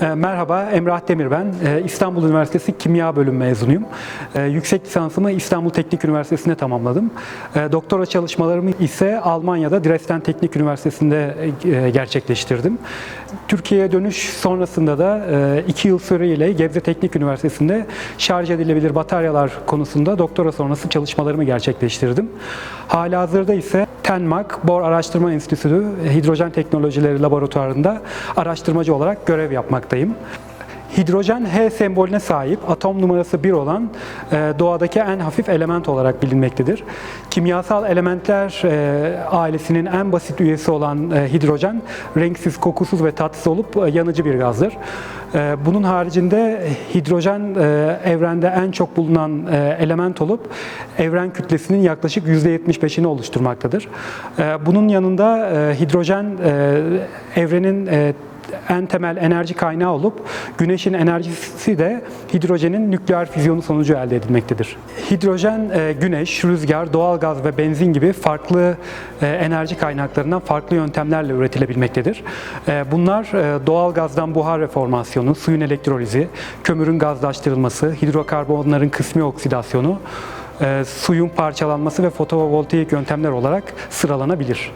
E, Merhaba, Emrah Demir ben. E, İstanbul Üniversitesi Kimya Bölüm mezunuyum. E, Yüksek lisansımı İstanbul Teknik Üniversitesi'nde tamamladım. E, Doktora çalışmalarımı ise Almanya'da Dresden Teknik Üniversitesi'nde e, gerçekleştirdim. Türkiye'ye dönüş sonrasında da 2 yıl süreyle Gebze Teknik Üniversitesi'nde şarj edilebilir bataryalar konusunda doktora sonrası çalışmalarımı gerçekleştirdim. Halihazırda ise TENMAK Bor Araştırma Enstitüsü Hidrojen Teknolojileri Laboratuvarı'nda araştırmacı olarak görev yapmaktayım. Hidrojen H sembolüne sahip atom numarası 1 olan e, doğadaki en hafif element olarak bilinmektedir. Kimyasal elementler e, ailesinin en basit üyesi olan e, hidrojen renksiz, kokusuz ve tatsız olup yanıcı bir gazdır. Bunun haricinde hidrojen evrende en çok bulunan element olup evren kütlesinin yaklaşık %75'ini oluşturmaktadır. Bunun yanında hidrojen evrenin en temel enerji kaynağı olup güneşin enerjisi de hidrojenin nükleer füzyonu sonucu elde edilmektedir. Hidrojen, e, güneş, rüzgar, doğalgaz ve benzin gibi farklı e, enerji kaynaklarından farklı yöntemlerle üretilebilmektedir. E, Bunlar doğalgazdan buhar reformasyonu, suyun elektrolizi, kömürün gazlaştırılması, hidrokarbonların kısmi oksidasyonu, suyun parçalanması ve fotovoltaik yöntemler olarak sıralanabilir.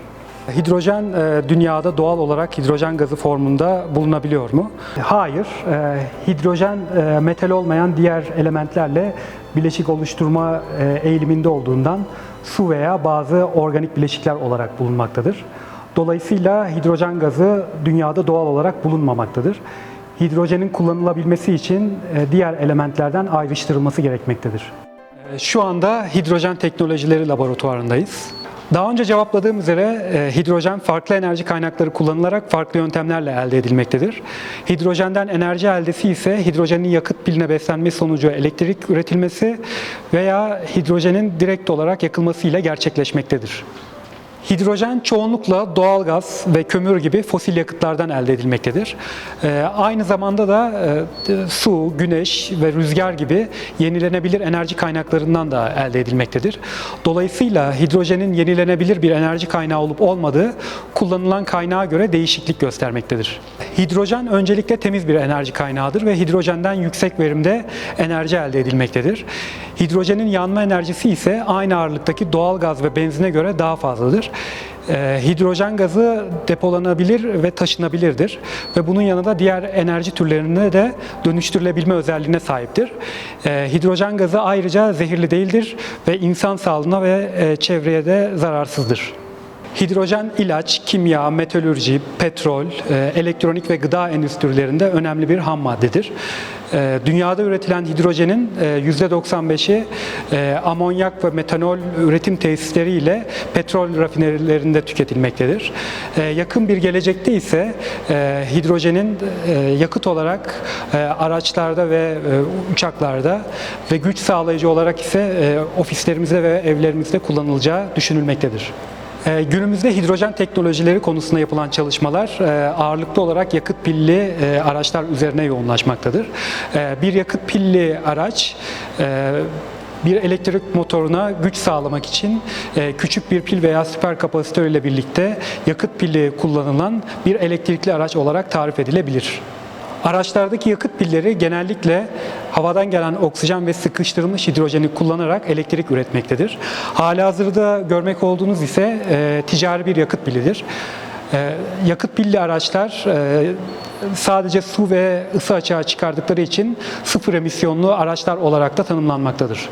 Hidrojen e, dünyada doğal olarak hidrojen gazı formunda bulunabiliyor mu? Hayır. E, Hidrojen e, metal olmayan diğer elementlerle bileşik oluşturma eğiliminde olduğundan su veya bazı organik bileşikler olarak bulunmaktadır. Dolayısıyla hidrojen gazı dünyada doğal olarak bulunmamaktadır. Hidrojenin kullanılabilmesi için diğer elementlerden ayrıştırılması gerekmektedir. Şu anda hidrojen teknolojileri laboratuvarındayız. Daha önce cevapladığım üzere e, hidrojen farklı enerji kaynakları kullanılarak farklı yöntemlerle elde edilmektedir. Hidrojenden enerji eldesi ise hidrojenin yakıt piline beslenmesi sonucu elektrik üretilmesi veya hidrojenin direkt olarak yakılması ile gerçekleşmektedir. Hidrojen çoğunlukla doğalgaz ve kömür gibi fosil yakıtlardan elde edilmektedir. Ee, aynı zamanda da e, su, güneş ve rüzgar gibi yenilenebilir enerji kaynaklarından da elde edilmektedir. Dolayısıyla hidrojenin yenilenebilir bir enerji kaynağı olup olmadığı kullanılan kaynağa göre değişiklik göstermektedir. Hidrojen öncelikle temiz bir enerji kaynağıdır ve hidrojenden yüksek verimde enerji elde edilmektedir. Hidrojenin yanma enerjisi ise aynı ağırlıktaki doğal gaz ve benzine göre daha fazladır. Ee, hidrojen gazı depolanabilir ve taşınabilirdir ve bunun yanında diğer enerji türlerine de dönüştürülebilme özelliğine sahiptir. Ee, hidrojen gazı ayrıca zehirli değildir ve insan sağlığına ve e, çevreye de zararsızdır. Hidrojen ilaç, kimya, metalürji, petrol, e, elektronik ve gıda endüstrilerinde önemli bir ham maddedir. E, Dünyada üretilen hidrojenin e, %95'i e, amonyak ve metanol üretim tesisleri ile petrol rafinerilerinde tüketilmektedir. Yakın bir gelecekte ise hidrojenin yakıt olarak araçlarda ve uçaklarda ve güç sağlayıcı olarak ise ofislerimizde ve evlerimizde kullanılacağı düşünülmektedir. Ee, Günümüzde hidrojen teknolojileri konusunda yapılan çalışmalar e, ağırlıklı olarak yakıt pilli e, araçlar üzerine yoğunlaşmaktadır. E, Bir yakıt pilli araç bir elektrik motoruna güç sağlamak için küçük bir pil veya süper kapasitör ile birlikte yakıt pili kullanılan bir elektrikli araç olarak tarif edilebilir. Araçlardaki yakıt pilleri genellikle havadan gelen oksijen ve sıkıştırılmış hidrojeni kullanarak elektrik üretmektedir. Halihazırda görmek olduğunuz ise e, ticari bir yakıt pilidir. E, yakıt pilli araçlar e, sadece su ve ısı açığa çıkardıkları için sıfır emisyonlu araçlar olarak da tanımlanmaktadır.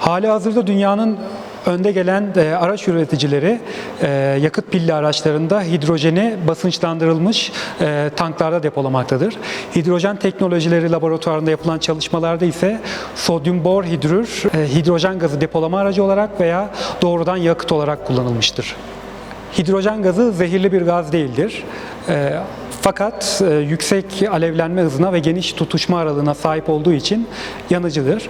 Hali hazırda dünyanın önde gelen e, araç üreticileri e, yakıt pilli araçlarında hidrojeni basınçlandırılmış e, tanklarda depolamaktadır. Hidrojen teknolojileri laboratuvarında yapılan çalışmalarda ise sodyum bor hidrür e, hidrojen gazı depolama aracı olarak veya doğrudan yakıt olarak kullanılmıştır. Hidrojen gazı zehirli bir gaz değildir. E, fakat e, yüksek alevlenme hızına ve geniş tutuşma aralığına sahip olduğu için yanıcıdır.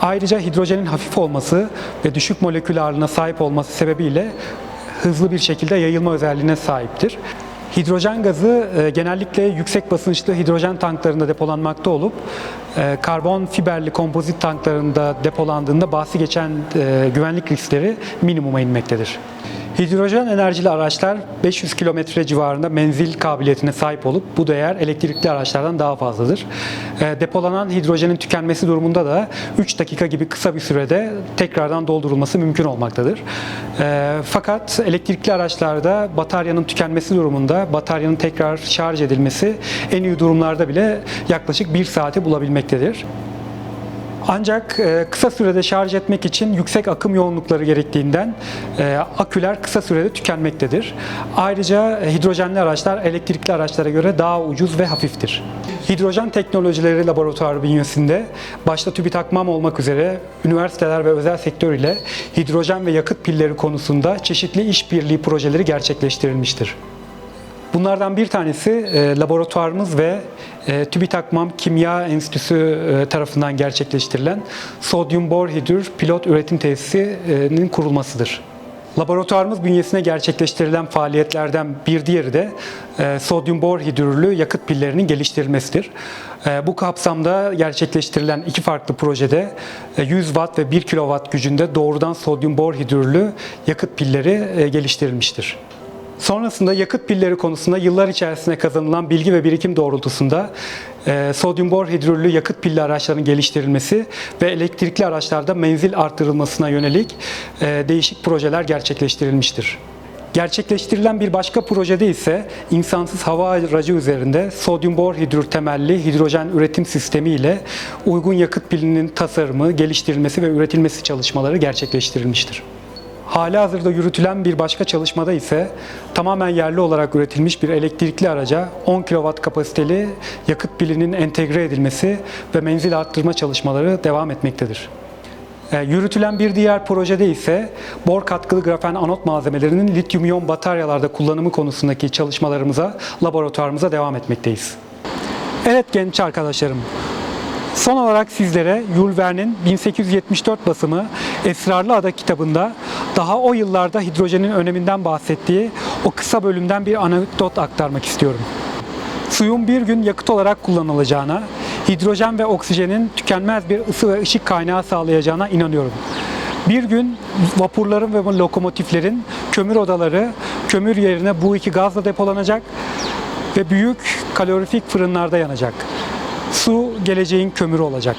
Ayrıca hidrojenin hafif olması ve düşük molekül ağırlığına sahip olması sebebiyle hızlı bir şekilde yayılma özelliğine sahiptir. Hidrojen gazı e, genellikle yüksek basınçlı hidrojen tanklarında depolanmakta olup e, karbon fiberli kompozit tanklarında depolandığında bahsi geçen e, güvenlik riskleri minimuma inmektedir. Hidrojen enerjili araçlar 500 kilometre civarında menzil kabiliyetine sahip olup bu değer elektrikli araçlardan daha fazladır. E, Depolanan hidrojenin tükenmesi durumunda da 3 dakika gibi kısa bir sürede tekrardan doldurulması mümkün olmaktadır. E, Fakat elektrikli araçlarda bataryanın tükenmesi durumunda bataryanın tekrar şarj edilmesi en iyi durumlarda bile yaklaşık 1 saati bulabilmektedir. Ancak e, kısa sürede şarj etmek için yüksek akım yoğunlukları gerektiğinden e, aküler kısa sürede tükenmektedir. Ayrıca e, hidrojenli araçlar elektrikli araçlara göre daha ucuz ve hafiftir. Hidrojen Teknolojileri Laboratuvarı bünyesinde başta TÜBİTAK MAM olmak üzere üniversiteler ve özel sektör ile hidrojen ve yakıt pilleri konusunda çeşitli işbirliği projeleri gerçekleştirilmiştir. Bunlardan bir tanesi e, laboratuvarımız ve e, TÜBİTAK MAM Kimya Enstitüsü e, tarafından gerçekleştirilen sodyum borhidür pilot üretim tesisinin kurulmasıdır. Laboratuvarımız bünyesine gerçekleştirilen faaliyetlerden bir diğeri de e, sodyum borhidürlü yakıt pillerinin geliştirilmesidir. E, bu kapsamda gerçekleştirilen iki farklı projede e, 100 Watt ve 1 kW gücünde doğrudan sodyum borhidürlü yakıt pilleri e, geliştirilmiştir. Sonrasında yakıt pilleri konusunda yıllar içerisinde kazanılan bilgi ve birikim doğrultusunda e, sodyum borhidrürlü yakıt pilli araçların geliştirilmesi ve elektrikli araçlarda menzil arttırılmasına yönelik e, değişik projeler gerçekleştirilmiştir. Gerçekleştirilen bir başka projede ise insansız hava aracı üzerinde sodyum borhidrür temelli hidrojen üretim sistemi ile uygun yakıt pilinin tasarımı, geliştirilmesi ve üretilmesi çalışmaları gerçekleştirilmiştir. Hali hazırda yürütülen bir başka çalışmada ise tamamen yerli olarak üretilmiş bir elektrikli araca 10 kW kapasiteli yakıt pilinin entegre edilmesi ve menzil arttırma çalışmaları devam etmektedir. E, Yürütülen bir diğer projede ise bor katkılı grafen anot malzemelerinin lityum iyon bataryalarda kullanımı konusundaki çalışmalarımıza, laboratuvarımıza devam etmekteyiz. Evet genç arkadaşlarım, Son olarak sizlere Jules Verne'in 1874 basımı Esrarlı Ada kitabında daha o yıllarda hidrojenin öneminden bahsettiği o kısa bölümden bir anekdot aktarmak istiyorum. Suyun bir gün yakıt olarak kullanılacağına, hidrojen ve oksijenin tükenmez bir ısı ve ışık kaynağı sağlayacağına inanıyorum. Bir gün vapurların ve lokomotiflerin kömür odaları kömür yerine bu iki gazla depolanacak ve büyük kalorifik fırınlarda yanacak. Su geleceğin kömürü olacak.